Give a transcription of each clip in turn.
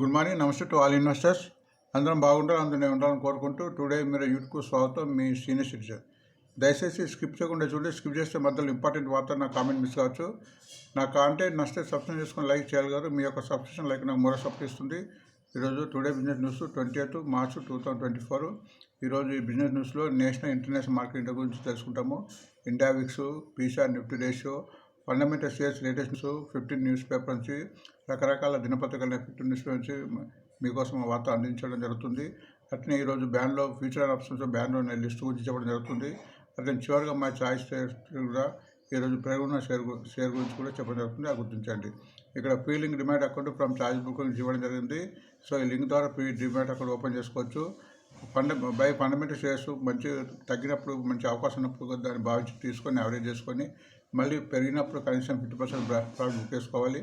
Good morning నమస్తే to all investors. అందరం బాగుంటారు నేను ఉండాలని కోరుకుంటూ టుడే మీరు యూట్యూబ్కు స్వాగతం మీ సీనియర్ సిటిజన్. దయచేసి స్కిప్ చేయకుండా చూడండి స్కిప్ చేస్తే మధ్యలో ఇంపార్టెంట్ వార్త నా కామెంట్ మిస్ కావచ్చు. నా కాంటెంట్ నచ్చితే సబ్స్క్రైబ్ చేసుకొని లైక్ చేయాలి మీ యొక్క సబ్స్క్రిప్షన్ లైక్ నాకు మరో సపోర్ట్ ఇస్తుంది ఈరోజు today business news twenty eighth March two thousand twenty four. ఈరోజు ఈ బిజినెస్ న్యూస్లో నేషనల్ ఇంటర్నేషనల్ మార్కెట్ గురించి తెలుసుకుంటాము. India VIX Pisa Nifty ratio fundamental states latest news fifteen newspaper నుంచి రకరకాల దినపత్రికల ఫిఫ్టీన్ న్యూస్ నుంచి మీకోసం వార్త అందించడం జరుగుతుంది. అట్లనే ఈరోజు బ్యాన్లో ఫ్యూచర్ ఆప్షన్స్ బ్యాన్లో నేను లిస్ట్ గురించి చెప్పడం జరుగుతుంది. అట్లనే చివరిగా మా చాయిస్ కూడా ఈరోజు పెరుగున్న షేర్ షేర్ గురించి కూడా చెప్పడం జరుగుతుంది. అది గుర్తించండి. ఇక్కడ free link demat account from charge book నుంచి ఇవ్వడం జరిగింది. సో ఈ లింక్ ద్వారా ఫ్రీ డిమాట్ అకౌంట్ ఓపెన్ చేసుకోవచ్చు. ఫండ బై ఫండమెంటల్ షేర్స్ మంచి తగ్గినప్పుడు మంచి అవకాశం ఉన్నప్పుడు దాన్ని భావించి తీసుకొని యావరేజ్ చేసుకొని మళ్ళీ పెరిగినప్పుడు కనీసం ఫిఫ్టీ పర్సెంట్ ఫ్రాడ్ బుక్ చేసుకోవాలి.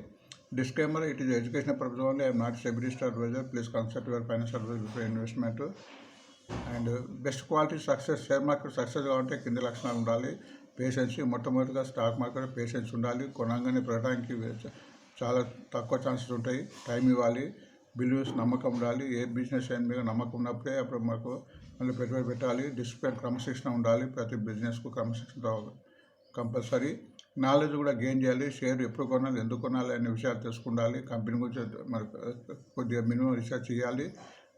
Disclaimer it is education purpose only I'm not SEBI listed adviser please consult your financial adviser for investment and best quality success share market success కావాలంటే కింద లక్షణాలు ఉండాలి. పేషెన్స్ మొట్టమొదటిగా స్టాక్ మార్కెట్ పేషెన్స్ ఉండాలి. కొనంగానే పెరగడానికి చాలా తక్కువ ఛాన్సెస్ ఉంటాయి. టైం ఇవ్వాలి. బిలీవ్స్ నమ్మకం ఉండాలి. ఏ బిజినెస్ అయిన మీద నమ్మకం ఉన్నప్పుడే అప్పుడు మాకు మళ్ళీ పెట్టుబడి పెట్టాలి. డిసిప్లిన్ క్రమశిక్షణ ఉండాలి. ప్రతి బిజినెస్కు క్రమశిక్షణ కంపల్సరీ నాలెడ్జ్ కూడా గెయిన్ చేయాలి షేర్ ఎప్పుడు కొనాలి ఎందుకు కొనాలి అనే విషయాలు తెలుసుకుండాలి కంపెనీ గురించి మరి కొద్దిగా మినిమం రీసెర్చ్ చేయాలి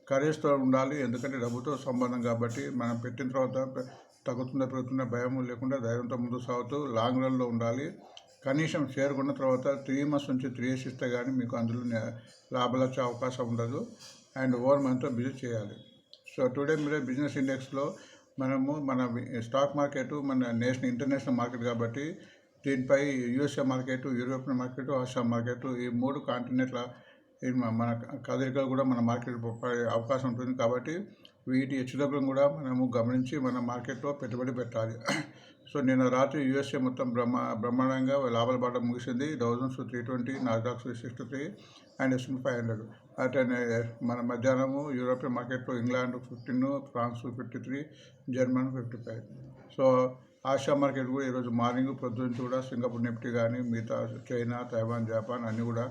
కరేజ్తో ఉండాలి ఎందుకంటే డబ్బుతో సంబంధం కాబట్టి మనం పెట్టిన తర్వాత తగ్గుతుందా పెరుగుతుందా భయం లేకుండా ధైర్యంతో ముందుకు సాగుతూ లాంగ్ రన్లో ఉండాలి. కనీసం షేర్ కొన్న తర్వాత త్రీ మంత్స్ నుంచి త్రీ ఇయర్స్ ఇస్తే కానీ మీకు అందులో లాభాలు వచ్చే అవకాశం ఉండదు. అండ్ ఓవర్ మంత్తో బిజినెస్ చేయాలి. సో టుడే మీరు బిజినెస్ ఇండెక్స్లో మనము మన స్టాక్ మార్కెట్ మన నేషనల్ ఇంటర్నేషనల్ మార్కెట్ కాబట్టి దీనిపై USA market European market Asia market ఈ మూడు కాంటినెంట్ల మన కదలికలు కూడా మన మార్కెట్ పడే అవకాశం ఉంటుంది కాబట్టి వీటి హెచ్చుతగ్గులను కూడా మనము గమనించి మన మార్కెట్లో పెట్టుబడి పెట్టాలి. సో నిన్న రాత్రి యూఎస్ఏ మొత్తం బ్రహ్మ బ్రహ్మాండంగా లాభాల బాట ముగిసింది. Thousands three twenty Nasdaq's sixty three and SM five hundred. అట్లనే మన మధ్యాహ్నము యూరోపియన్ మార్కెట్లో England fifteen France fifty three German fifty five so Asia market కూడా ఈరోజు మార్నింగ్ పొద్దున్న కూడా సింగపూర్ నిఫ్టీ కానీ మిగతా చైనా తైవాన్ జపాన్ అన్నీ కూడా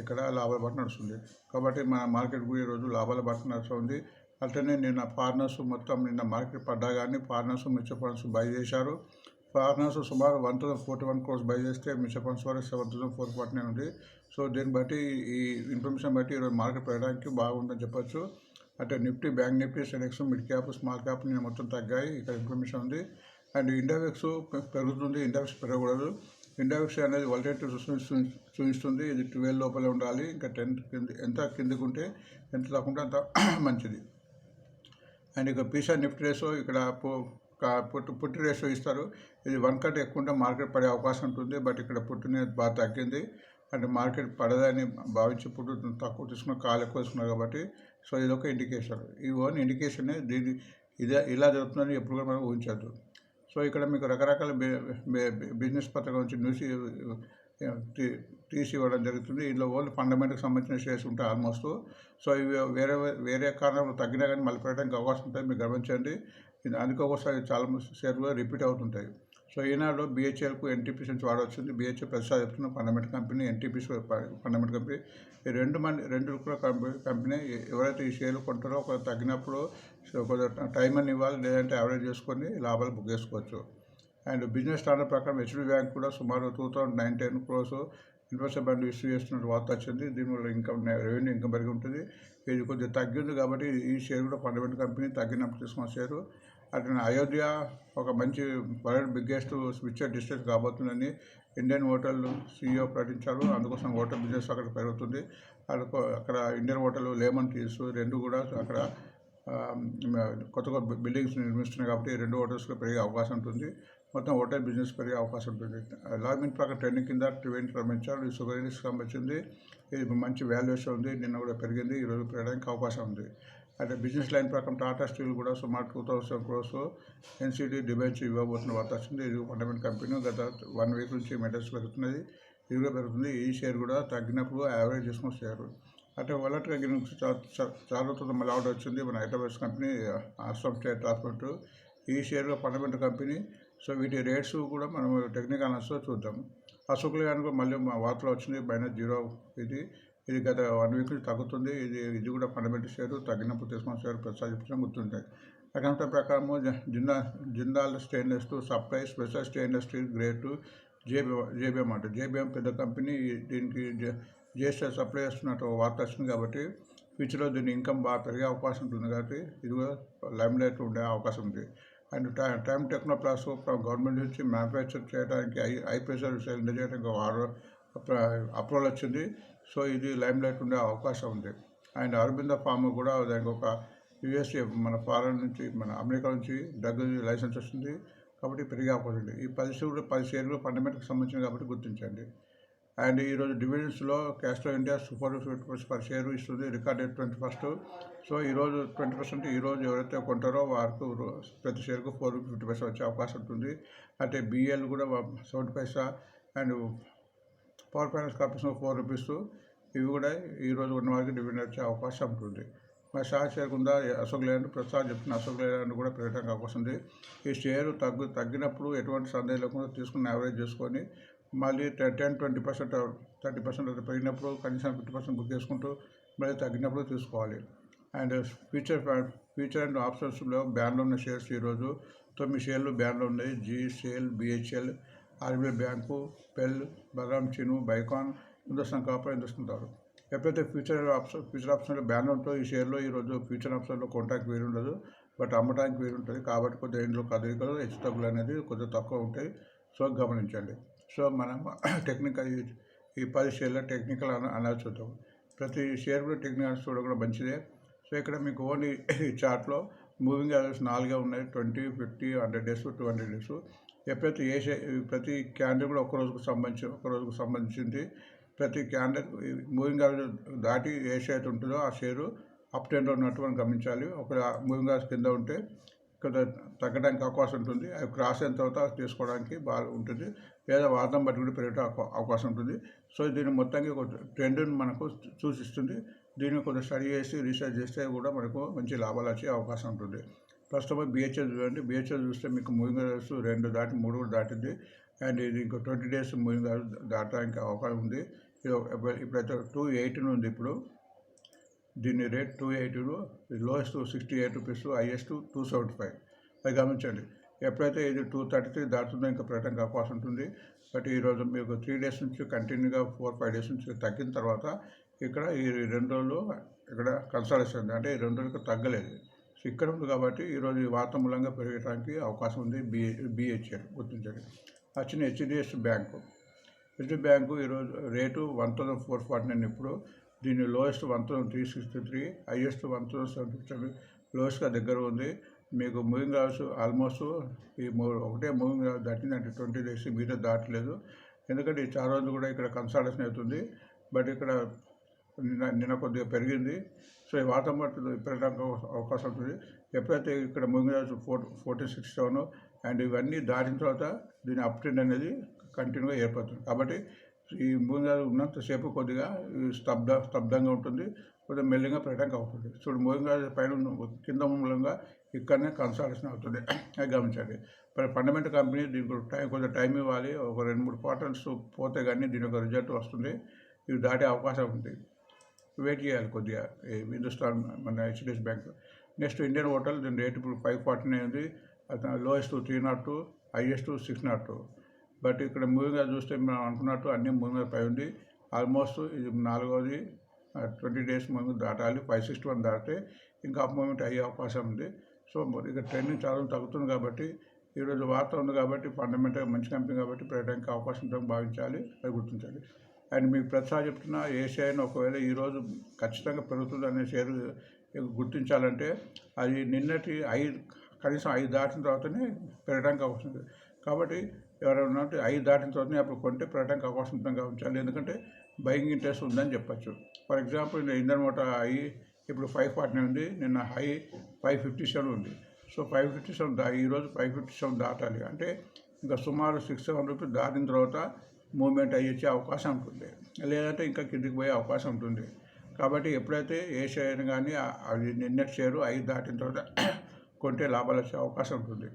ఇక్కడ లాభాల బాట నడుస్తుంది. కాబట్టి మన మార్కెట్ కూడా ఈరోజు లాభాల బాట నడుస్తుంది. అట్లనే నిన్న ఫారినర్స్ మొత్తం నిన్న మార్కెట్ పడ్డా కానీ ఫారినర్స్ మ్యూచువల్ ఫండ్స్ బై చేశారు. ఫారినర్స్ సుమారు one thousand forty one crores buy చేస్తే మ్యూచువల్ ఫండ్స్ వరకు సెవెన్ థౌసండ్ ఫోర్ ఫార్టీ ఉంది. సో దీన్ని బట్టి ఈ ఇన్ఫర్మేషన్ బట్టి ఈరోజు మార్కెట్ పెరగడానికి బాగుందని చెప్పొచ్చు. అంటే Nifty bank Nifty Sensex mid cap small cap నేను మొత్తం తగ్గాయి. ఇక్కడ ఇన్ఫర్మేషన్ ఉంది. అండ్ ఇండెక్స్ పెరుగుతుంది. ఇండెక్స్ పెరగకూడదు. ఇండెక్స్ అనేది వాలిటేటివ్ చూపిస్తుంది ఇది ట్వెల్వ్ లోపలే ఉండాలి. ఇంకా టెన్ కింద ఎంత కిందకుంటే ఎంత తగ్గుంటే అంత మంచిది. అండ్ ఇక పీసా నిఫ్టీ రేసో ఇక్కడ పుట్టు పుట్టి రేషో ఇస్తారు. ఇది వన్ కట్ ఎక్కువ ఉంటే మార్కెట్ పడే అవకాశం ఉంటుంది. బట్ ఇక్కడ పుట్టిన బాగా తగ్గింది. అంటే మార్కెట్ పడదని భావించి పుట్టు తక్కువ తీసుకున్న కాలు ఎక్కువ తీసుకున్నారు కాబట్టి సో ఇది ఒక ఇండికేషన్ ఈ ఓన్ ఇండికేషనే దీని ఇదే ఇలా జరుగుతుందని ఎప్పుడు కూడా మనం ఊహించద్దు. సో ఇక్కడ మీకు రకరకాల బిజినెస్ పత్రిక నుంచి న్యూస్ తీసి ఇవ్వడం జరుగుతుంది. ఇందులో ఓన్లీ ఫండమెంటల్కి సంబంధించిన షేర్స్ ఉంటాయి ఆల్మోస్ట్ సో ఇవి వేరే వేరే కారణంలో తగ్గినా కానీ మళ్ళీ పెట్టడానికి అవకాశం ఉంటుంది. మీరు గమనించండి. అందుకోసం చాలా షేర్లు రిపీట్ అవుతుంటాయి. సో ఈనాడు బిహెచ్ఎల్కు ఎన్టీపీసీ నుంచి వాడొచ్చింది. బిహెచ్ఎల్ ప్రసాద్ చెప్తున్న fundamental company NTPC fundamental company. ఈ రెండు మంది రెండు కూడా కంపెనీ కంపెనీ ఎవరైతే ఈ షేర్లు కొంటారో ఒక తగ్గినప్పుడు కొంచెం టైం అని ఇవ్వాలి లేదంటే యావరేజ్ చేసుకొని లాభాలు బుక్ చేసుకోవచ్చు. అండ్ బిజినెస్ స్టాండర్డ్ ప్రకారం హెచ్డి బ్యాంక్ కూడా సుమారు two thousand nine ten crores investor bond issue చేస్తున్న వార్త వచ్చింది. దీనివల్ల ఇన్కమ్ రెవెన్యూ ఇన్కమ్ పెరిగి ఉంటుంది. ఇది కొద్దిగా తగ్గింది కాబట్టి ఈ షేర్ కూడా ఫండమెంట్ కంపెనీ తగ్గినప్పుడు తీసుకున్న షేరు. అట్లా అయోధ్య ఒక మంచి వరల్డ్ బిగ్గెస్ట్ స్విచ్చర్ డిస్టెన్స్ కాబోతుందని ఇండియన్ హోటల్ సీఈఓ ప్రకటించారు. అందుకోసం హోటల్ బిజినెస్ అక్కడ పెరుగుతుంది. అక్కడ అక్కడ ఇండియన్ హోటల్ లేమన్ టీస్ రెండు కూడా అక్కడ కొత్త కొత్త బిల్డింగ్స్ నిర్మిస్తున్నాయి కాబట్టి రెండు హోటల్స్లో పెరిగే అవకాశం ఉంటుంది. మొత్తం హోటల్ బిజినెస్ పెరిగే అవకాశం ఉంటుంది. లాగిన్ ప్రకారం ట్రెండింగ్ కింద ట్వంటీ పంపించారు ఈ షుగర్ ఇండెక్స్ సంబంధించింది ఇది మంచి వాల్యుయేషన్ ఉంది. నిన్న కూడా పెరిగింది. ఈరోజు పెరగడానికి అవకాశం ఉంది. అంటే బిజినెస్ లైన్ ప్రకారం టాటా స్టీల్ కూడా సుమారు two thousand crores NCD debenture ఇవ్వబోతున్న వార్త వచ్చింది ఇది ఫండమెంట్ కంపెనీ గత వన్ వీక్ నుంచి మెటల్స్ పెరుగుతున్నది. ఇది పెరుగుతుంది. ఈ షేర్ కూడా తగ్గినప్పుడు యావరేజ్ చేసుకున్న షేర్. అంటే వలట్గా చాలా రోజుల మళ్ళీ ఆర్డర్ వచ్చింది. మన Hyderabad company Assam state transport ఈ షేర్లో ఫండమెంటల్ కంపెనీ. సో వీటి రేట్స్ కూడా మనం టెక్నికల్ అనాలిసిస్లో చూద్దాం. అశోక్ లేని కూడా మళ్ళీ మా వార్తలో వచ్చింది. మైనస్ జీరో ఇది. ఇది గత వన్ వీక్ తగ్గుతుంది. ఇది ఇది కూడా ఫండమెంటల్ షేర్ తగ్గినప్పుడు తీసుకున్న షేర్ ప్రస్తావించడం గుర్తుంటాయి. అకౌంట్ ప్రకారం జిందా Jindal stainless supply special stainless steel great JB JBM అంట జేబీఎం పెద్ద కంపెనీ. దీనికి జిఎస్టీ సప్లై చేస్తున్నట్టు వార్త వచ్చింది కాబట్టి ఫ్యూచర్లో దీని ఇన్కమ్ బాగా పెరిగే అవకాశం ఉంటుంది కాబట్టి ఇది కూడా లైమ్ లైట్ ఉండే అవకాశం ఉంది. And time time techno government నుంచి మ్యానుఫ్యాక్చర్ చేయడానికి ఐ ఐ ప్రెషర్ సిలిండర్ చేయడానికి అప్రూవల్ వచ్చింది. సో ఇది లైమ్ లైట్ ఉండే అవకాశం ఉంది. అండ్ అరబింద ఫార్మ్ కూడా దానికి ఒక యుఎస్ఏ మన ఫారెన్ నుంచి మన అమెరికా నుంచి డ్రగ్ లైసెన్స్ వస్తుంది. కాబట్టి పెరిగే అవకాశం ఈ పది షేర్లు పది షేర్లు ఫండమెంటల్కి సంబంధించింది కాబట్టి గుర్తించండి. అండ్ ఈరోజు డివిడెన్స్లో Castrol India super fifty per share ఇస్తుంది. Record twenty first. సో ఈరోజు ట్వంటీ పర్సెంట్ ఈరోజు ఎవరైతే కొంటారో వారికి ప్రతి షేర్కు ఫోర్ ఫిఫ్టీ పైసా వచ్చే అవకాశం ఉంటుంది. అంటే బిఎల్ కూడా seventy paisa and power finance corporation four rupees ఇవి కూడా ఈరోజు ఉన్న వారికి డివిడెండ్ వచ్చే అవకాశం ఉంటుంది. మరి షార్ షేర్ కుందా అశోక్ లేదంటే ప్రస్తుతం చెప్తున్న. అశోక్ లేదండ్ కూడా పెరగడానికి అవకాశం ఉంది. ఈ షేర్ తగ్గు తగ్గినప్పుడు ఎటువంటి సందేహం లేకుండా తీసుకుని యావరేజ్ చేసుకొని మళ్ళీ ten twenty percent thirty percent అది పెరిగినప్పుడు కనీసం ఫిఫ్టీ పర్సెంట్ బుక్ చేసుకుంటూ మళ్ళీ తగ్గినప్పుడు తీసుకోవాలి. అండ్ ఫ్యూచర్ ఫ్యూచర్ అండ్ ఆప్షన్స్లో బ్యాన్లో ఉన్న షేర్స్ ఈరోజు తొమ్మిది షేర్లు బ్యాన్లో ఉన్నాయి. GCL BHEL RBI bank పెల్ Balram Chini Biocon Hindustan copper Hindustan ఎప్పుడైతే ఫ్యూచర్ ఆప్షన్ ఫ్యూచర్ ఆప్షన్లో బ్యాన్ ఉంటుందో ఈ షేర్లో ఈరోజు ఫ్యూచర్ ఆప్షన్లో కొనడానికి వీలు ఉండదు. బట్ అమ్మడానికి వీలు ఉంటుంది. కాబట్టి కొద్దిగా ఇంట్లో కదలికలు హెచ్చు తగ్గులు అనేది కొద్దిగా తక్కువ ఉంటాయి. సో గమనించండి. సో మనం టెక్నికల్ ఈ- పది షేర్ల టెక్నికల్ అనాలి చూద్దాం. ప్రతి షేర్ కూడా టెక్నికల్ చూడడం మంచిదే. సో ఇక్కడ మీకు ఓన్లీ ఈ చార్ట్లో మూవింగ్ యావరేజ్ నాలుగే ఉన్నాయి. Twenty fifty hundred days two hundred days. ప్రతి ఏ ప్రతి క్యాండర్ కూడా ఒక రోజుకు సంబంధించి ఒక రోజుకు సంబంధించింది. ప్రతి క్యాండిల్ మూవింగ్ యావరేజ్ దాటి ఏ షేర్ ఉంటుందో ఆ షేరు అప్ టెన్లో ఉన్నట్టు మనం గమనించాలి. ఒక మూవింగ్ యావరేజ్ కింద ఉంటే ఇక్కడ తగ్గడానికి అవకాశం ఉంటుంది. అవి క్రాస్ అయిన తర్వాత తీసుకోవడానికి బాగా ఉంటుంది. లేదా వాదం బట్టి కూడా పెరిగే అవకాశం ఉంటుంది. సో దీన్ని మొత్తంగా ఒక ట్రెండ్ని మనకు సూచిస్తుంది దీన్ని కొంచెం స్టడీ చేసి రీసెర్చ్ చేస్తే కూడా మనకు మంచి లాభాలు వచ్చే అవకాశం ఉంటుంది. ప్రస్తుతం బిహెచ్ఎల్ చూడండి. బిహెచ్ఎల్ చూస్తే మీకు మూవింగ్ అవర్స్ రెండు దాటి మూడు కూడా దాటింది. అండ్ ఇది ఇంకో ట్వంటీ డేస్ మూవింగ్ అవర్స్ దాటడానికి అవకాశం ఉంది. ఇది ఒక- ఇప్పుడైతే టూ ఎయిటీన్ ఉంది ఇప్పుడు. దీని rate two ఎయిటీలో lowest sixty eight rupees highest two seventy five అది గమనించండి. ఎప్పుడైతే ఇది టూ థర్టీ త్రీ దాటుతుందో ఇంకా పెట్టడానికి అవకాశం ఉంటుంది. బట్ ఈరోజు మీకు త్రీ డేస్ నుంచి కంటిన్యూగా ఫోర్ ఫైవ్ డేస్ నుంచి తగ్గిన తర్వాత ఇక్కడ ఈ రెండు రోజులు ఇక్కడ కన్సల్టేషన్ అంటే ఈ రెండు రోజులకు తగ్గలేదు. సో ఇక్కడ ఉంది కాబట్టి ఈరోజు ఈ వార్త మూలంగా పెరగడానికి అవకాశం ఉంది బిఏ బిహెచ్ఎల్ గుర్తించండి. వచ్చిన హెచ్డిఎఫ్సి బ్యాంకు. హెచ్డి బ్యాంకు ఈరోజు rate one thousand four forty nine ఇప్పుడు. దీని lowest one thousand three sixty three highest one thousand seven fifty లోయెస్ట్గా దగ్గర ఉంది. మీకు మూవింగ్ అవర్స్ ఆల్మోస్ట్ ఈ మూ ఒకటే మూవింగ్ అవర్స్ దాటింది అంటే ట్వంటీ డేస్ మీద దాటలేదు. ఎందుకంటే ఈ చాలా రోజులు కూడా ఇక్కడ కన్సల్టేషన్ అవుతుంది. బట్ ఇక్కడ నిన్న నిన్న కొద్దిగా పెరిగింది. సో ఈ వాతావరణం పెరగడానికి అవకాశం ఉంటుంది. ఎప్పుడైతే ఇక్కడ moving four fourteen six seven and ఇవన్నీ దాటిన తర్వాత దీని అప్ ట్రెండ్ అనేది కంటిన్యూగా ఏర్పడుతుంది. కాబట్టి ఈ మూవింగ్ ఉన్నంతసేపు కొద్దిగా స్తబ్ద స్తబ్దంగా ఉంటుంది. కొద్దిగా మెల్లిగా పెట్టడానికి అవుతుంది. చూడు మూవింగ్ పైన కింద మూలంగా ఇక్కడనే కన్సల్టేషన్ అవుతుంది. అది గమనించండి. మరి ఫండమెంటల్ కంపెనీ దీనికి టైం కొంచెం టైం ఇవ్వాలి. ఒక రెండు మూడు క్వార్టర్స్ పోతే కానీ దీని యొక్క రిజల్ట్ వస్తుంది. ఇవి దాటే అవకాశం ఉంది. వెయిట్ చేయాలి కొద్దిగా. ఈ హిందుస్థాన్ మన HDS bank next Indian hotel దీని రేట్ ఇప్పుడు ఫైవ్ ఫార్టీ నైన్ ఉంది lowest three not two highest six not two but ఇక్కడ మూవింగ్గా చూస్తే మనం అనుకున్నట్టు అన్ని మూవింగ్ పై ఉంది. ఆల్మోస్ట్ ఇది నాలుగోది ట్వంటీ డేస్ మూవింగ్ దాటాలి. ఫైవ్ సిక్స్టీ వన్ దాటితే ఇంకా అప్ మూమెంట్ అయ్యే అవకాశం ఉంది. సో ఇక్కడ ఇక ట్రెండింగ్ చాలా తగ్గుతుంది కాబట్టి ఈరోజు వార్త ఉంది కాబట్టి ఫండమెంటల్ మంచి కంపెనీ కాబట్టి పెట్టడానికి అవకాశం ఉంటుందని భావించాలి అది గుర్తించాలి. అండ్ మీకు ప్రతిసారి చెప్తున్నా ఏ ఒకవేళ ఈరోజు ఖచ్చితంగా పెరుగుతుంది అనే షేర్ గుర్తించాలంటే అది నిన్నటి ఐదు కనీసం ఐదు దాటిన తర్వాతనే పెరగడానికి అవకాశం ఉంది. కాబట్టి ఎవరైనా ఉన్నట్టు ఐదు దాటిన తర్వాతనే అప్పుడు కొంటే పెరగడానికి అవకాశం ఉందని గమనించాలి ఎందుకంటే బయింగ్ ఇంట్రెస్ట్ ఉందని చెప్పచ్చు. For example Indian motor high ఇప్పుడు ఫైవ్ ఫార్టీ ఉంది నిన్న హై ఫైవ్ ఫిఫ్టీ సెవెన్ ఉంది. సో ఫైవ్ ఫిఫ్టీ సెవెన్ దా ఈరోజు ఫైవ్ ఫిఫ్టీ సెవెన్ దాటాలి. అంటే ఇంకా సుమారు సిక్స్ సెవెన్ రూపీస్ దాటిన తర్వాత మూమెంట్ అయ్యే అవకాశం ఉంటుంది లేదంటే ఇంకా కిందికి పోయే అవకాశం ఉంటుంది కాబట్టి ఎప్పుడైతే ఏ షేర్ కానీ అది నిన్నటి షేరు ఐదు దాటిన తర్వాత కొంటే లాభాలు వచ్చే అవకాశం ఉంటుంది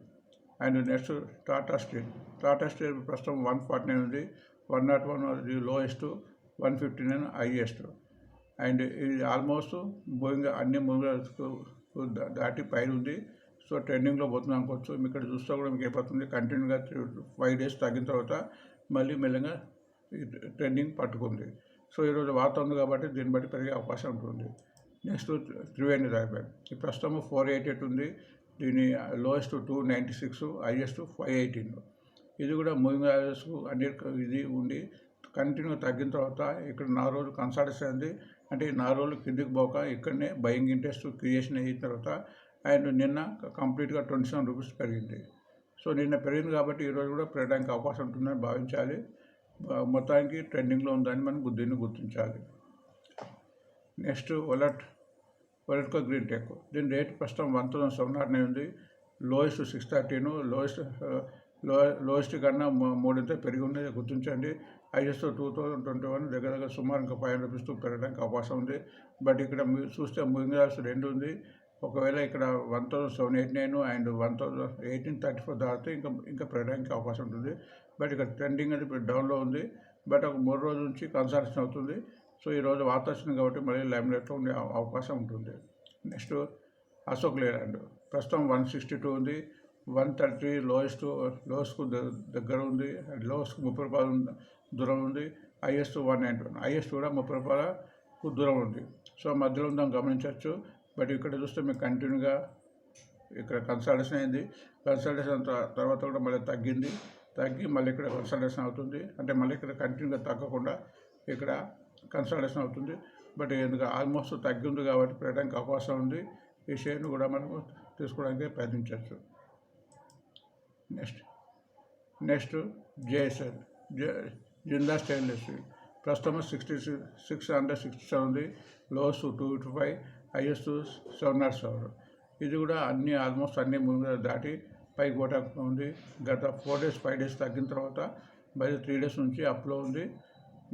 and next Tata Steel. Tata Steel ప్రస్తుతం వన్ ఫార్టీ నైన్ ఉంది. One not one lowest one fifty nine highest. And ఇది ఆల్మోస్ట్ బోయింగ్ అన్ని మూవీస్కు దాటి పైన ఉంది. సో ట్రెండింగ్లో పోతుంది అనుకోవచ్చు. మీకు ఇక్కడ చూస్తే కూడా మీకు అయిపోతుంది కంటిన్యూగా ఫైవ్ డేస్ తగ్గిన తర్వాత మళ్ళీ మెల్లగా ట్రెండింగ్ పట్టుకుంది. సో ఈరోజు వార్త ఉంది కాబట్టి దీన్ని బట్టి పెరిగే అవకాశం ఉంటుంది. నెక్స్ట్ త్రివేణి రైల్వే ఈ ప్రస్తుతం ఫోర్ ఎయిట్ ఎయిట్ ఉంది. దీని lowest two ninety six highest five eighteen. ఇది కూడా మూవింగ్ యావరేజ్కు అన్ని ఇది ఉండి కంటిన్యూ తగ్గిన తర్వాత ఇక్కడ నాలుగు రోజులు కన్సల్టేషన్ అయింది. అంటే నాలుగు రోజులు కిందికి పోక ఇక్కడనే బయింగ్ ఇంట్రెస్ట్ క్రియేషన్ అయిన తర్వాత అండ్ నిన్న కంప్లీట్గా ట్వంటీ సెవెన్ రూపీస్ పెరిగింది. సో నిన్న పెరిగింది కాబట్టి ఈరోజు కూడా పెరగడానికి అవకాశం ఉంటుందని భావించాలి. మొత్తానికి ట్రెండింగ్లో ఉందని మనం బుద్ధిని గుర్తించాలి. నెక్స్ట్ ఒలట్ ఒలట్కో గ్రీన్ టెక్. దీని రేట్ ప్రస్తుతం వన్ థౌసండ్ సెవెన్ హండ్రెడ్ ఉంది. లోయెస్ట్ సిక్స్ థర్టీను లోయెస్ట్లో లోయెస్ట్ కన్నా మూడింత పెరిగి ఉంది. గుర్తించండి. ISO two thousand twenty one దగ్గర దగ్గర సుమారు ఇంకా ఫైవ్ హండ్రెడ్ రూపీస్ పెరగడానికి అవకాశం ఉంది. బట్ ఇక్కడ మీరు చూస్తే మూవింగ్ రెండు ఉంది. ఒకవేళ ఇక్కడ one thousand seven eight nine and one thousand eighteen thirty four దాటితే ఇంకా ఇంకా పెరగడానికి అవకాశం ఉంటుంది. బట్ ఇక్కడ ట్రెండింగ్ అనేది ఇప్పుడు డౌన్లో ఉంది. బట్ ఒక మూడు రోజుల నుంచి కన్సల్టేషన్ అవుతుంది. సో ఈరోజు వార్త వచ్చింది కాబట్టి మళ్ళీ లైమ్లైట్లో ఉండే అవకాశం ఉంటుంది. Next Ashok Leyland. ప్రస్తుతం వన్ సిక్స్టీ టూ ఉంది. వన్ థర్టీ లోయెస్ట్ లోయెస్ట్కు దగ్గర ఉంది. లోయెస్ట్కు ముప్పై రూపాయలు దూరం ఉంది. Highest one ninety one. Highest కూడా ముప్పై రూపాయలకు దూరం ఉంది. సో మధ్యలో ఉందని గమనించవచ్చు. బట్ ఇక్కడ చూస్తే మీకు కంటిన్యూగా ఇక్కడ కన్సల్టేషన్ అయింది. కన్సల్టేషన్ తర్వాత కూడా మళ్ళీ తగ్గింది. తగ్గి మళ్ళీ ఇక్కడ కన్సల్టేషన్ అవుతుంది. అంటే మళ్ళీ ఇక్కడ కంటిన్యూగా తగ్గకుండా ఇక్కడ కన్సల్టేషన్ అవుతుంది. బట్ ఎందుకు ఆల్మోస్ట్ తగ్గింది కాబట్టి పెట్టడానికి అవకాశం ఉంది. ఈ షేర్ను కూడా మనము తీసుకోవడానికి ప్రయత్నించవచ్చు. Next next JSL Jindal stainless ప్రస్తుతం sixty six hundred sixty seven ఉంది. Lows two five highest seven not seven ఇది కూడా అన్ని ఆల్మోస్ట్ అన్ని ముందు దాటి పైకి పోవడానికి ఉంది. గత ఫోర్ డేస్ ఫైవ్ డేస్ తగ్గిన తర్వాత మరి త్రీ డేస్ నుంచి అప్లో ఉంది.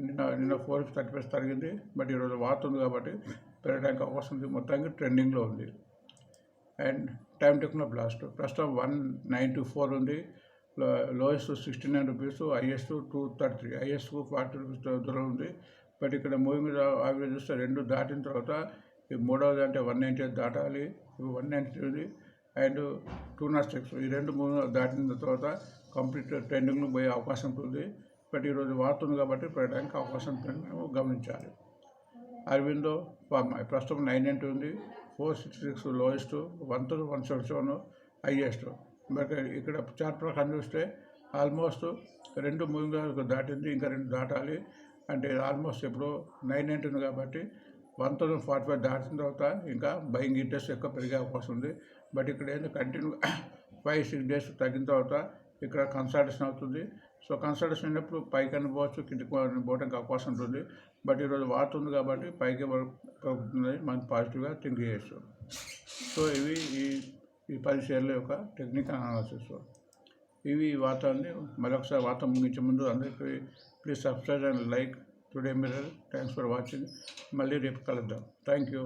నిన్న నిన్న ఫోర్ థర్టీ ఫైవ్ తగ్గింది. బట్ ఈరోజు వార్త ఉంది కాబట్టి పెరగడానికి అవకాశం ఉంది. మొత్తానికి ట్రెండింగ్లో ఉంది. And time techno plast. ప్రస్తుతం వన్ నైంటీ ఫోర్ ఉంది. Lowest sixty nine rupees highest two thirty three highest forty rupees దూరం ఉంది. బట్ ఇక్కడ మూవీ మీద ఆవిడ చూస్తే రెండు దాటిన తర్వాత ఈ మూడవది అంటే వన్ నైంటీ దాటాలి. వన్ నైంటీ ఉంది అండ్ టూ నాట్ సిక్స్. ఈ రెండు మూడు దాటిన తర్వాత కంప్లీట్ ట్రెండింగ్లో పోయే అవకాశం ఉంటుంది. బట్ ఈరోజు వాడుతుంది కాబట్టి పెట్టడానికి అవకాశం ఉంటుందని మేము గమనించాలి. అరవిందో ఫార్మా. ప్రస్తుతం నైన్ నైంటీ ఉంది. Four sixty six lowest one thousand one seven seven highest. But ఇక్కడ చార్ట్ ప్రకారం చూస్తే ఆల్మోస్ట్ రెండు మూడు దాటింది. ఇంకా రెండు దాటాలి. అంటే ఆల్మోస్ట్ ఎప్పుడో నైన్ నైంటీ ఉంది కాబట్టి వన్ థౌసండ్ ఫార్టీ ఫైవ్ దాటిన తర్వాత ఇంకా బయింగ్ ఇంట్రెస్ట్ ఎక్కువ పెరిగే అవకాశం ఉంది. బట్ ఇక్కడ ఏంటి కంటిన్యూ ఫైవ్ సిక్స్ డేస్ తగ్గిన తర్వాత ఇక్కడ కన్సల్టేషన్ అవుతుంది. సో కన్సల్టేషన్ అయినప్పుడు పైకి అని పోవచ్చు కిందికి పోవడానికి అవకాశం ఉంటుంది. బట్ ఈరోజు వార్త ఉంది కాబట్టి పైకి పడుతుంది మనం పాజిటివ్గా థింక్ చేయొచ్చు. సో ఇవి ఈ ఈ పది షేర్ల యొక్క టెక్నికల్ అనాలిసిస్ ఇవి ఈ వార్తల్ని మరొకసారి వార్త ముగించే ముందు అందరికీ please subscribe and like Today Mirror thanks for watching మళ్ళీ రేపు కలుద్దాం. Thank you